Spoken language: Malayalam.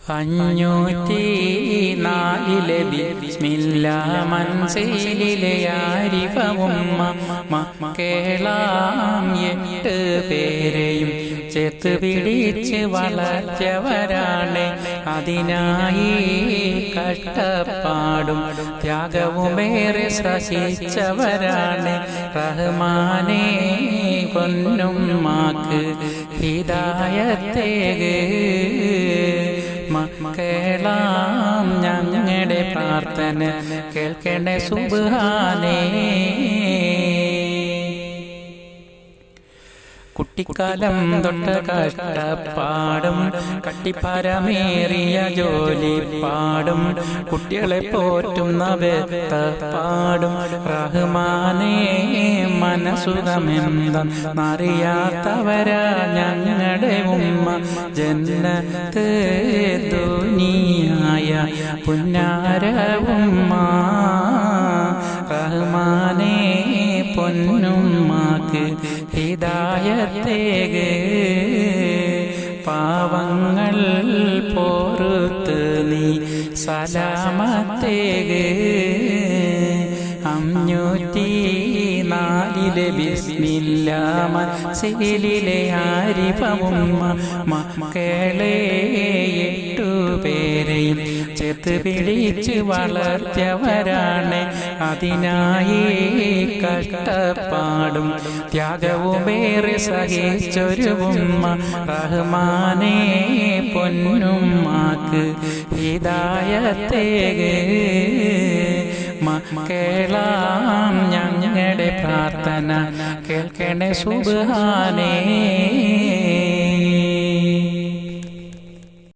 അഞ്ഞൂറ്റി നാലിലെ ബിസ്മില്ല മനസ്സിലെ ആരിഫവുമ്മ കേളാം എട്ട് പേരെയും ചേത്ത് പിടിച്ച് വളർച്ചവരാണ് അതിനായി കഷ്ടപ്പാടും ത്യാഗവുമേറെ സഹിച്ചവരാണ് റഹ്മാനെ പൊന്നും മാക്ക് ഹിദായത്തേക് പ്രാർത്ഥന കേൾക്കേണ്ട സുബാനേ കുട്ടിക്കാലം തൊട്ട കഷ്ടപ്പാടും കട്ടിപ്പാരമേറിയ ജോലി പാടും കുട്ടികളെ പോറ്റുന്ന പാടും. റഹ്മാനേ മനസുഖമെന്തെന്നറിയാത്തവരാ ഞങ്ങളുടെ ഉമ്മ. ജന്നത്ത് ദുനിയായ പുന്നാര ഉമ്മ റഹ്മാനേ പൊന്നുമാക്ക് ഹിദായത്തേക് പാവങ്ങൾ പോറുത്ത് നീ സലാമത്തേക് അഞ്ഞൂറ്റി നാലിലെ ബിസ്മില്ലാമയിലെ ആരിഫവും മക്കളെ മക്കളേ പിടിച്ച് വളർത്തിയവരാണ്. അതിനായി കഷ്ടപ്പാടും ത്യാഗവുമേറെ സഹിച്ചൊരു ഉമ്മ റഹ്മാനെ പൊന്നുമാക്ക് ഹിദായത്തേക് മക്കളാം ഞങ്ങളുടെ പ്രാർത്ഥന. കേൾക്കണേ സുബാനേ